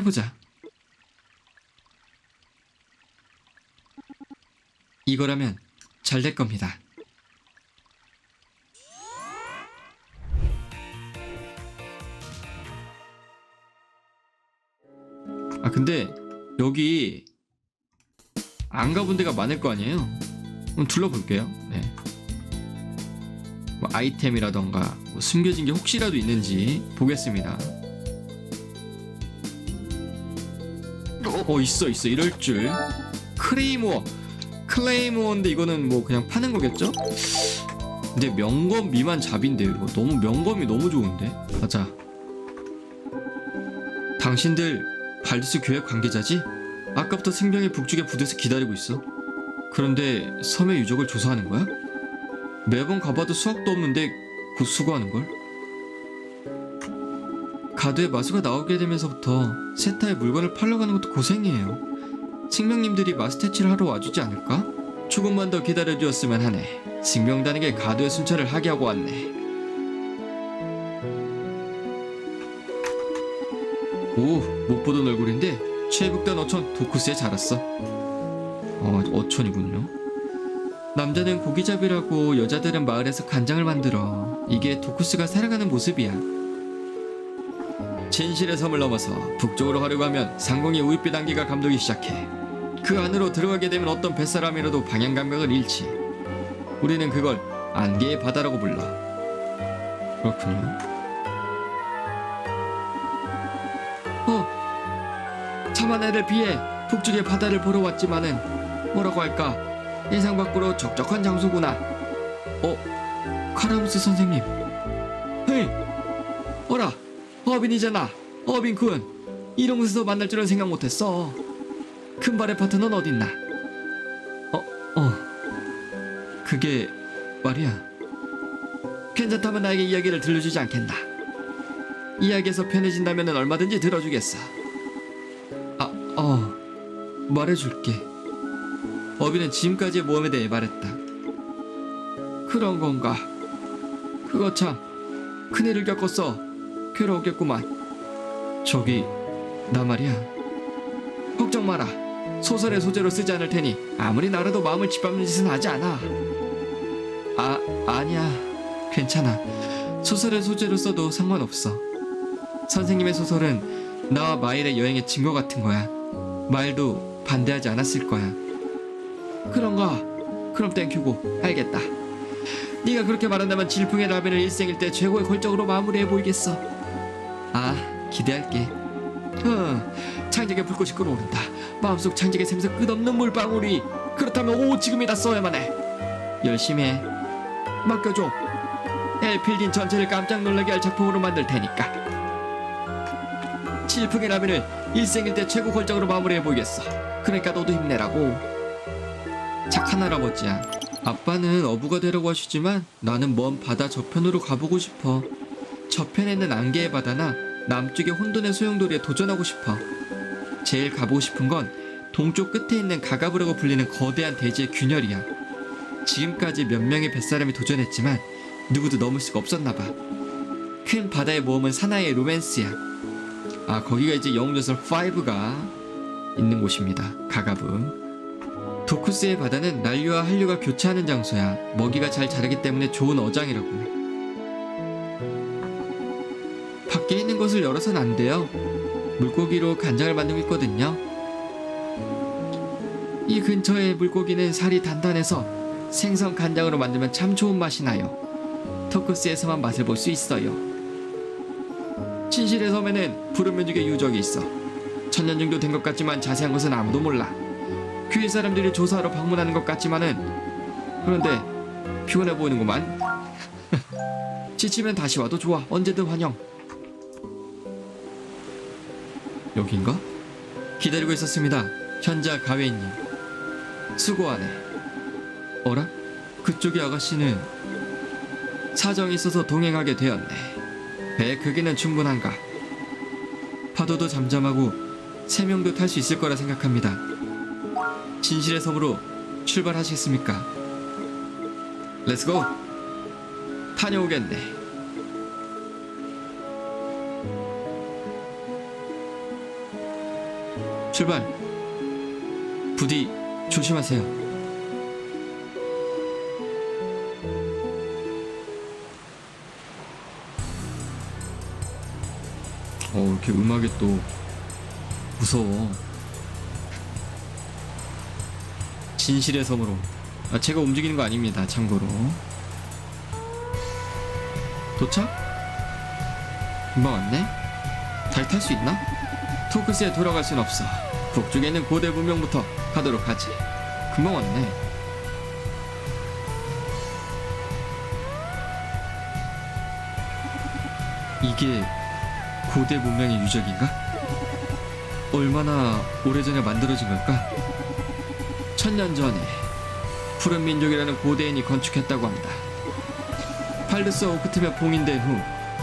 해보자. 이거라면 잘 될 겁니다. 아 근데 여기 안 가본 데가 많을 거 아니에요? 한번 둘러볼게요. 네. 뭐 아이템이라던가 뭐 숨겨진 게 혹시라도 있는지 보겠습니다. 어 있어 있어 이럴 줄. 크레이모어 클레이모어인데 이거는 뭐 그냥 파는 거겠죠? 근데 명검 미만 잡인데 이거 너무 명검이 너무 좋은데 가자. 당신들 발디스 교회 관계자지? 아까부터 생명의 북쪽에 부대서 기다리고 있어. 그런데 섬의 유적을 조사하는 거야? 매번 가봐도 수학도 없는데 곧 수고하는 걸? 가드에 마수가 나오게 되면서부터 세타의 물건을 팔러 가는 것도 고생이에요. 승명님들이 마수 퇴치를 하러 와주지 않을까? 조금만 더 기다려주었으면 하네. 승명단에게 가드의 순찰을 하게 하고 왔네. 오, 못 보던 얼굴인데 최북단 어촌 도쿠스에 자랐어. 어, 어촌이군요. 남자는 고기잡이라고 여자들은 마을에서 간장을 만들어. 이게 도쿠스가 살아가는 모습이야. 진실의 섬을 넘어서 북쪽으로 가려고 하면 상공의 우윳빛 안개가 감돌기 시작해. 그 안으로 들어가게 되면 어떤 뱃사람이라도 방향 감각을 잃지. 우리는 그걸 안개의 바다라고 불러. 그렇군요. 어, 애를 피해 북쪽의 바다를 보러 왔지만은 뭐라고 할까 예상 밖으로 적적한 장소구나. 어, 카라무스 선생님. 헤이, 어라, 어빈이잖아. 어빈군. 이런 곳에서 만날 줄은 생각 못했어. 큰발의 파트너는 어딨나? 어, 어. 그게 말이야. 괜찮다면 나에게 이야기를 들려주지 않겠나? 이야기에서 편해진다면 얼마든지 들어주겠어. 아, 어. 말해줄게. 어비는 지금까지의 모험에 대해 말했다. 그런 건가? 그거 참 큰일을 겪었어. 괴로웠겠구만. 저기 나 말이야. 걱정 마라. 소설의 소재로 쓰지 않을 테니 아무리 나라도 마음을 짓밟는 짓은 하지 않아. 아 아니야. 괜찮아. 소설의 소재로 써도 상관없어. 선생님의 소설은 나와 마일의 여행의 증거 같은 거야. 마일도 반대하지 않았을 거야. 그런가? 그럼 땡큐고 알겠다. 네가 그렇게 말한다면 질풍의 라벤을 일생일 때 최고의 골적으로 마무리해 보이겠어. 아, 기대할게. 어, 창작의 불꽃이 끓어오른다. 마음속 창작의 샘에서 끝없는 물방울이. 그렇다면 오 지금이다 써야만 해. 열심히 해. 맡겨줘. 엘필린 전체를 깜짝 놀라게 할 작품으로 만들 테니까. 질풍의 라벤을 일생일 때 최고 골적으로 마무리해 보이겠어. 그러니까 너도 힘내라고. 착한 할아버지야. 아빠는 어부가 되라고 하시지만 나는 먼 바다 저편으로 가보고 싶어. 저편에는 안개의 바다나 남쪽의 혼돈의 소용돌이에 도전하고 싶어. 제일 가보고 싶은 건 동쪽 끝에 있는 가가부라고 불리는 거대한 대지의 균열이야. 지금까지 몇 명의 뱃사람이 도전했지만 누구도 넘을 수가 없었나 봐. 큰 바다의 모험은 사나이의 로맨스야. 아 거기가 이제 영웅전설 5가 있는 곳입니다. 가가부. 도쿠스의 바다는 난류와 한류가 교차하는 장소야. 먹이가 잘 자라기 때문에 좋은 어장이라고. 밖에 있는 것을 열어선 안 돼요. 물고기로 간장을 만들고 있거든요. 이 근처의 물고기는 살이 단단해서 생선 간장으로 만들면 참 좋은 맛이 나요. 토쿠스에서만 맛을 볼 수 있어요. 진실의 섬에는 푸른 면죽의 유적이 있어. 천년 정도 된 것 같지만 자세한 것은 아무도 몰라. 교회 사람들이 조사하러 방문하는 것 같지만은 그런데 피곤해 보이는구만. 지치면 다시 와도 좋아. 언제든 환영. 여긴가? 기다리고 있었습니다. 현자 가웨이님. 수고하네. 어라? 그쪽의 아가씨는 사정이 있어서 동행하게 되었네. 배 크기는 충분한가? 파도도 잠잠하고 세 명도 탈 수 있을 거라 생각합니다. 진실의 섬으로 출발하시겠습니까? 렛츠고! 다녀오겠네. 출발. 부디 조심하세요. 어, 이렇게 음악이 또 무서워. 진실의 섬으로. 아, 제가 움직이는 거 아닙니다. 참고로. 도착? 금방 왔네? 잘탈수 있나? 토크스에 돌아갈 순 없어. 북쪽에 있는 고대 문명부터 가도록 하지. 금방 왔네. 이게 고대 문명의 유적인가? 얼마나 오래전에 만들어진 걸까? 천년 전에 푸른 민족이라는 고대인이 건축했다고 합니다. 팔르스 오크트며 봉인된 후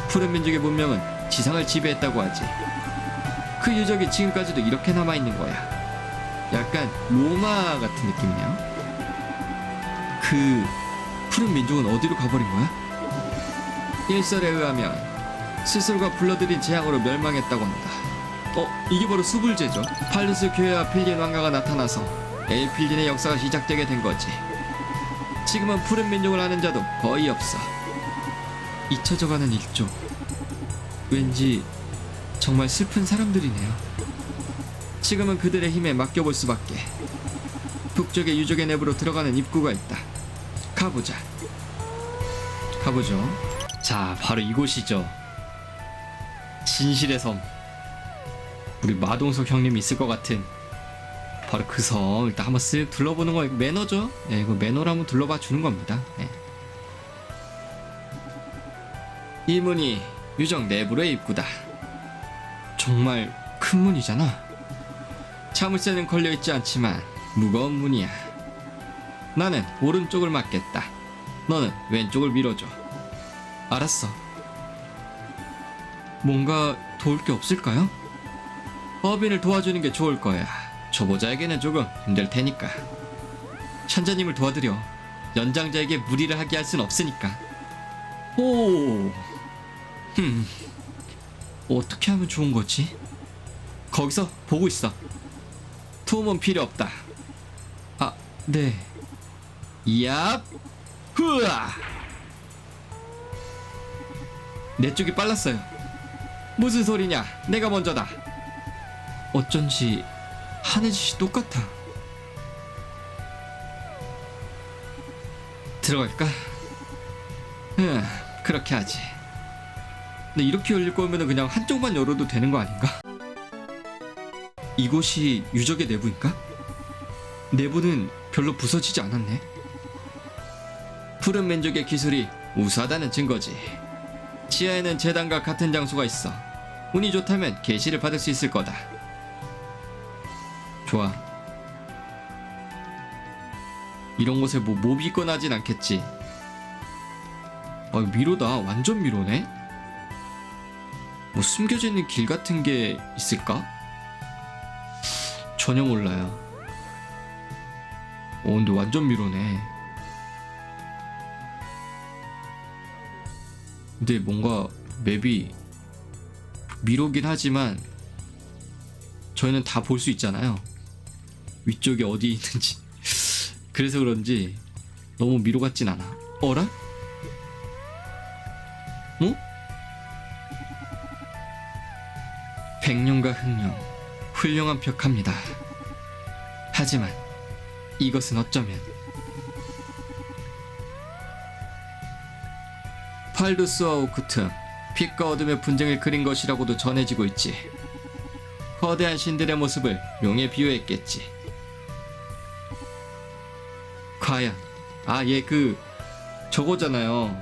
푸른 민족의 문명은 지상을 지배했다고 하지. 그 유적이 지금까지도 이렇게 남아 있는 거야. 약간 로마 같은 느낌이네요. 그 푸른 민족은 어디로 가버린 거야? 일설에 의하면 스스로가 불러들인 재앙으로 멸망했다고 합니다. 어, 이게 바로 수불제죠. 팔루스 교회와 필린 왕가가 나타나서 엘필린의 역사가 시작되게 된 거지. 지금은 푸른 민족을 아는 자도 거의 없어. 잊혀져가는 일족. 왠지 정말 슬픈 사람들이네요. 지금은 그들의 힘에 맡겨볼 수밖에. 북쪽의 유적의 내부로 들어가는 입구가 있다. 가보자. 가보죠. 자, 바로 이곳이죠. 진실의 섬. 우리 마동석 형님이 있을 것 같은 바로 그 섬. 일단 한번 쓱 둘러보는 거 매너죠. 네, 이거 매너로 한번 둘러봐 주는 겁니다. 네. 이 문이 유적 내부로의 입구다. 정말 큰 문이잖아. 자물쇠는 걸려 있지 않지만 무거운 문이야. 나는 오른쪽을 맡겠다. 너는 왼쪽을 밀어줘. 알았어. 뭔가 도울 게 없을까요? 어빈을 도와주는 게 좋을 거야. 초보자에게는 조금 힘들 테니까. 천자님을 도와드려. 연장자에게 무리를 하게 할 순 없으니까. 오. 흠. 어떻게 하면 좋은 거지? 거기서 보고 있어. 도움은 필요 없다. 아, 네. 얍! 후아! 내 쪽이 빨랐어요. 무슨 소리냐? 내가 먼저다. 어쩐지 하는 짓이 똑같아. 들어갈까? 응, 그렇게 하지. 근데 이렇게 열릴 거면 그냥 한쪽만 열어도 되는 거 아닌가? 이곳이 유적의 내부인가? 내부는 별로 부서지지 않았네. 푸른 민족의 기술이 우수하다는 증거지. 지하에는 재단과 같은 장소가 있어. 운이 좋다면 계시를 받을 수 있을 거다. 좋아. 이런 곳에 뭐 몹이 있거나 하진 않겠지. 아, 미로다. 완전 미로네. 뭐 숨겨져 있는 길 같은 게 있을까? 전혀 몰라요. 어, 근데 완전 미로네. 근데 뭔가 맵이 미로긴 하지만 저희는 다 볼 수 있잖아요. 위쪽에 어디 있는지. 그래서 그런지 너무 미로 같진 않아. 어라? 어? 백룡과 흑룡, 훌륭한 벽합니다. 하지만 이것은 어쩌면 팔두스와 오크트, 빛과 어둠의 분쟁을 그린 것이라고도 전해지고 있지. 거대한 신들의 모습을 용에 비유했겠지. 과연 아얘그 저거잖아요.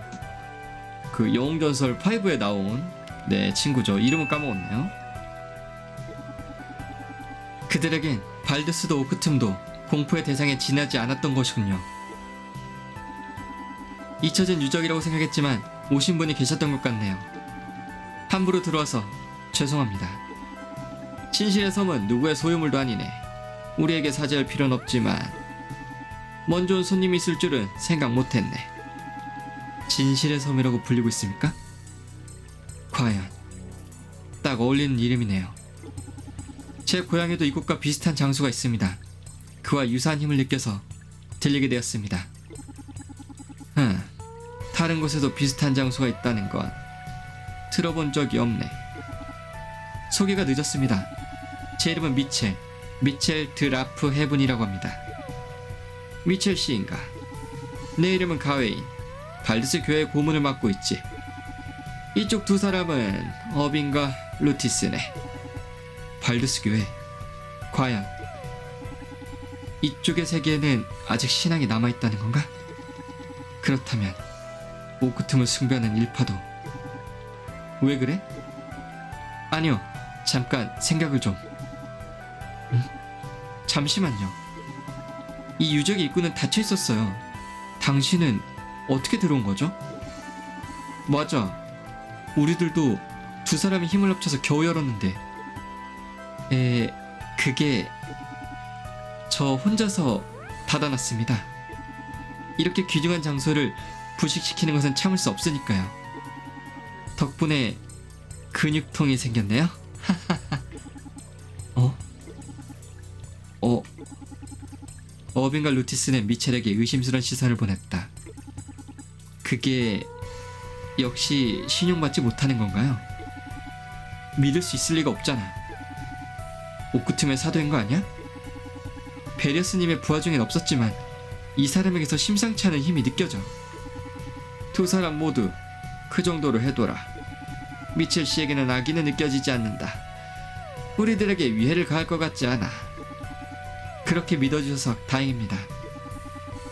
그 영웅전설 5에 나온 네 친구죠. 이름은 까먹었네요. 그들에겐 발드스도 오크툼도 공포의 대상에 지나지 않았던 것이군요. 잊혀진 유적이라고 생각했지만 오신 분이 계셨던 것 같네요. 함부로 들어와서 죄송합니다. 진실의 섬은 누구의 소유물도 아니네. 우리에게 사죄할 필요는 없지만 먼저 온 손님이 있을 줄은 생각 못했네. 진실의 섬이라고 불리고 있습니까? 과연 딱 어울리는 이름이네요. 제 고향에도 이곳과 비슷한 장소가 있습니다. 그와 유사한 힘을 느껴서 들리게 되었습니다. 흠, 다른 곳에도 비슷한 장소가 있다는 건 들어본 적이 없네. 소개가 늦었습니다. 제 이름은 미첼, 미첼 드라프 헤븐이라고 합니다. 미첼 씨인가? 내 이름은 가웨인, 발드스 교회 고문을 맡고 있지. 이쪽 두 사람은 어빈과 루티스네. 발드스 교회. 과연 이쪽의 세계에는 아직 신앙이 남아있다는 건가? 그렇다면 오크틈을 숭배하는 일파도 왜 그래? 아니요 잠깐 생각을 좀 음? 잠시만요 이 유적의 입구는 닫혀 있었어요 당신은 어떻게 들어온 거죠? 맞아 우리들도 두 사람이 힘을 합쳐서 겨우 열었는데 에 그게 저 혼자서 닫아놨습니다. 이렇게 귀중한 장소를 부식시키는 것은 참을 수 없으니까요. 덕분에 근육통이 생겼네요. 어? 어? 어빈과 루티스는 미첼에게 의심스러운 시선을 보냈다. 그게 역시 신용받지 못하는 건가요? 믿을 수 있을 리가 없잖아. 오크툼의 사도인 거 아니야? 베리어스님의 부하 중엔 없었지만 이 사람에게서 심상치 않은 힘이 느껴져. 두 사람 모두 그 정도로 해둬라. 미첼 씨에게는 악의는 느껴지지 않는다. 우리들에게 위해를 가할 것 같지 않아. 그렇게 믿어주셔서 다행입니다.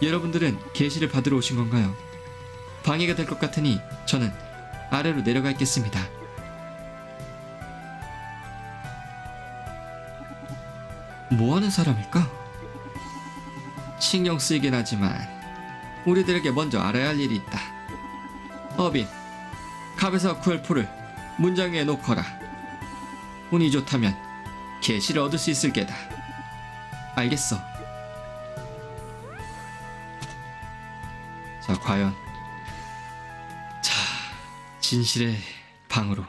여러분들은 계시를 받으러 오신 건가요? 방해가 될 것 같으니 저는 아래로 내려가 있겠습니다. 뭐 하는 사람일까? 신경 쓰이긴 하지만 우리들에게 먼저 알아야 할 일이 있다. 어빈, 갑에서 구할 풀을 문장 위에 놓거라. 운이 좋다면 계시를 얻을 수 있을 게다. 알겠어. 자, 과연 자, 진실의 방으로.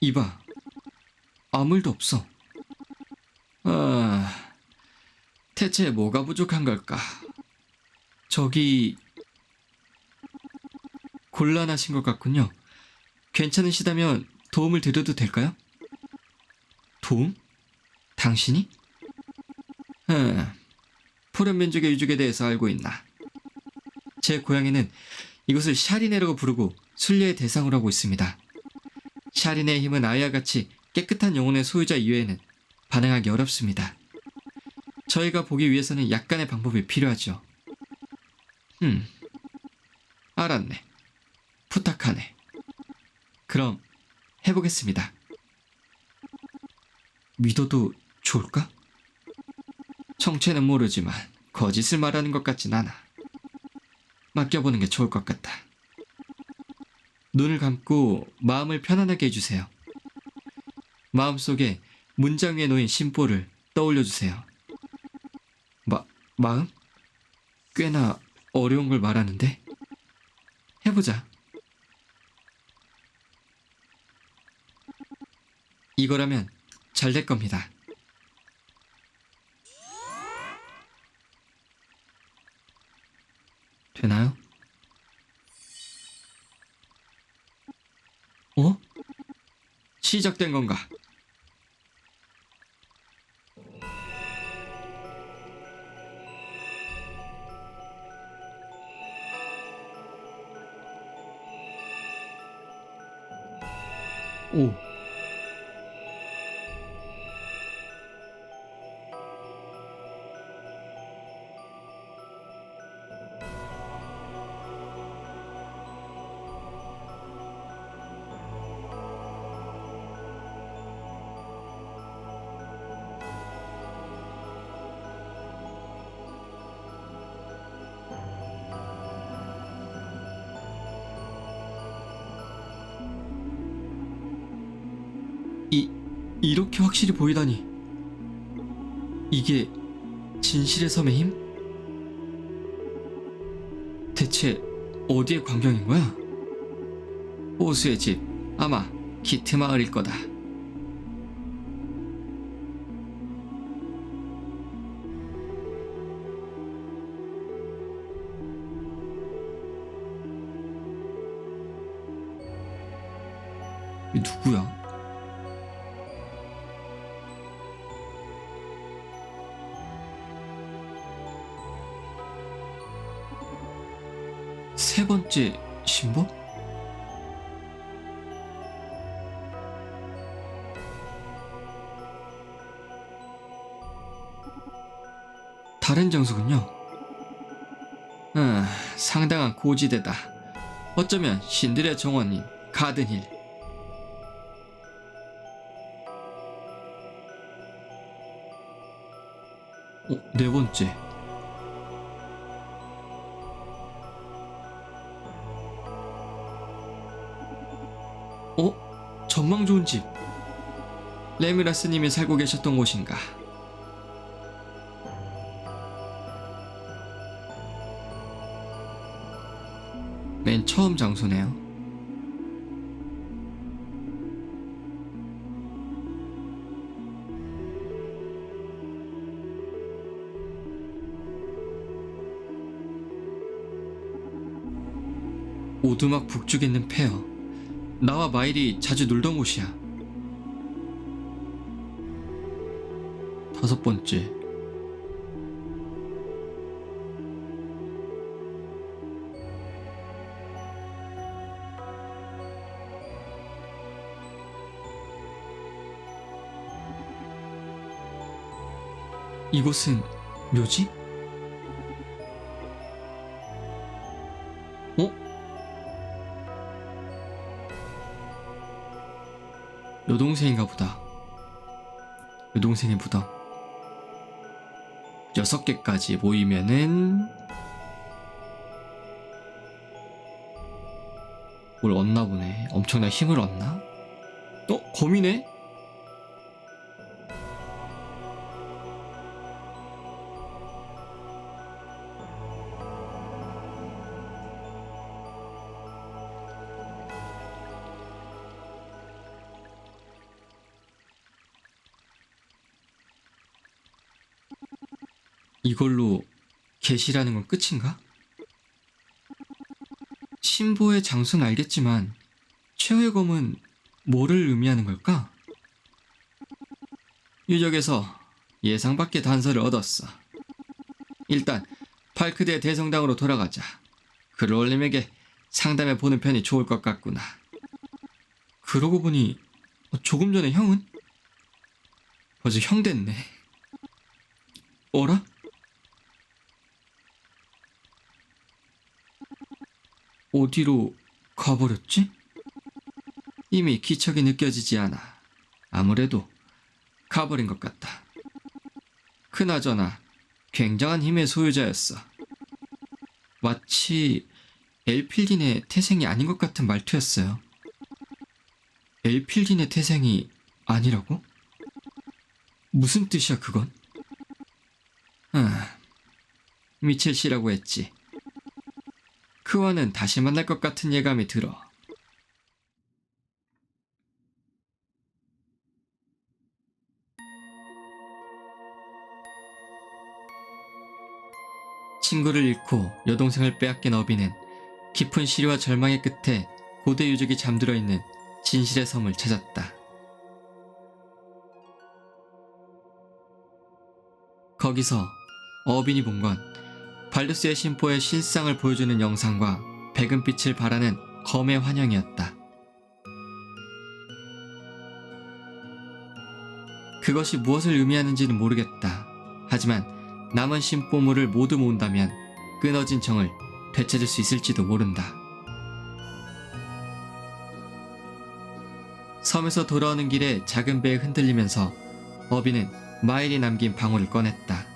이봐, 아무 일도 없어. 아, 대체 뭐가 부족한 걸까? 저기 곤란하신 것 같군요. 괜찮으시다면 도움을 드려도 될까요? 도움? 당신이? 흠, 푸른 민족의 유적에 대해서 알고 있나? 제 고향에는 이것을 샤리네라고 부르고 순례의 대상으로 하고 있습니다. 샤리네의 힘은 아이와 같이 깨끗한 영혼의 소유자 이외에는 반응하기 어렵습니다. 저희가 보기 위해서는 약간의 방법이 필요하죠. 음, 알았네. 부탁하네. 그럼 해보겠습니다. 믿어도 좋을까? 정체는 모르지만 거짓을 말하는 것 같진 않아. 맡겨보는 게 좋을 것 같다. 눈을 감고 마음을 편안하게 해주세요. 마음속에 문장 위에 놓인 심보를 떠올려 주세요. 마, 마음? 꽤나 어려운 걸 말하는데? 해보자. 이거라면 잘 될 겁니다. 되나요? 어? 시작된 건가? 이 이렇게 확실히 보이다니 이게 진실의 섬의 힘? 대체 어디의 광경인 거야? 호수의 집 아마 키트 마을일 거다. 이 누구야? 세 번째 신부? 다른 장소군요. 아, 상당한 고지대다. 어쩌면 신들의 정원인 가든힐. 어, 네 번째. 어? 전망 좋은 집. 레미라스님이 살고 계셨던 곳인가? 맨 처음 장소네요. 오두막 북쪽에 있는 폐허. 나와 마일이 자주 놀던 곳이야. 다섯 번째. 이곳은 묘지? 여동생의 부담. 여섯 개까지 모이면은 뭘 얻나 보네. 엄청난 힘을 얻나? 어? 거미네? 이걸로 계시라는 건 끝인가? 신보의 장소는 알겠지만 최후의 검은 뭐를 의미하는 걸까? 유적에서 예상 밖의 단서를 얻었어. 일단 팔크대 대성당으로 돌아가자. 그롤님에게 상담해 보는 편이 좋을 것 같구나. 그러고 보니 조금 전에 형은 벌써 형 됐네. 어라? 어디로 가버렸지? 이미 기척이 느껴지지 않아. 아무래도 가버린 것 같다. 그나저나 굉장한 힘의 소유자였어. 마치 엘필린의 태생이 아닌 것 같은 말투였어요. 엘필린의 태생이 아니라고? 무슨 뜻이야 그건? 아, 미첼 씨라고 했지. 그와는 다시 만날 것 같은 예감이 들어. 친구를 잃고 여동생을 빼앗긴 어비는 깊은 시리와 절망의 끝에 고대 유적이 잠들어 있는 진실의 섬을 찾았다. 거기서 어빈이 본 건 발루스의 심포의 실상을 보여주는 영상과 백은 빛을 발하는 검의 환영이었다. 그것이 무엇을 의미하는지는 모르겠다. 하지만 남은 심보물을 모두 모은다면 끊어진 정을 되찾을 수 있을지도 모른다. 섬에서 돌아오는 길에 작은 배에 흔들리면서 어비는 마일이 남긴 방울을 꺼냈다.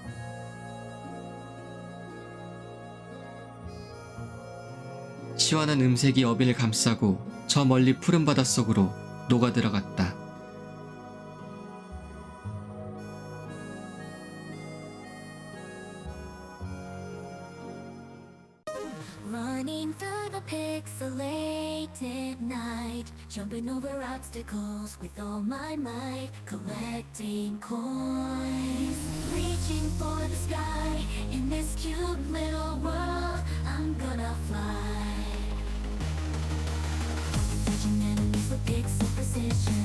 시원한 음색이 어비를 감싸고 저 멀리 푸른 바닷속으로 녹아들어갔다. I'm gonna fly. pixel precision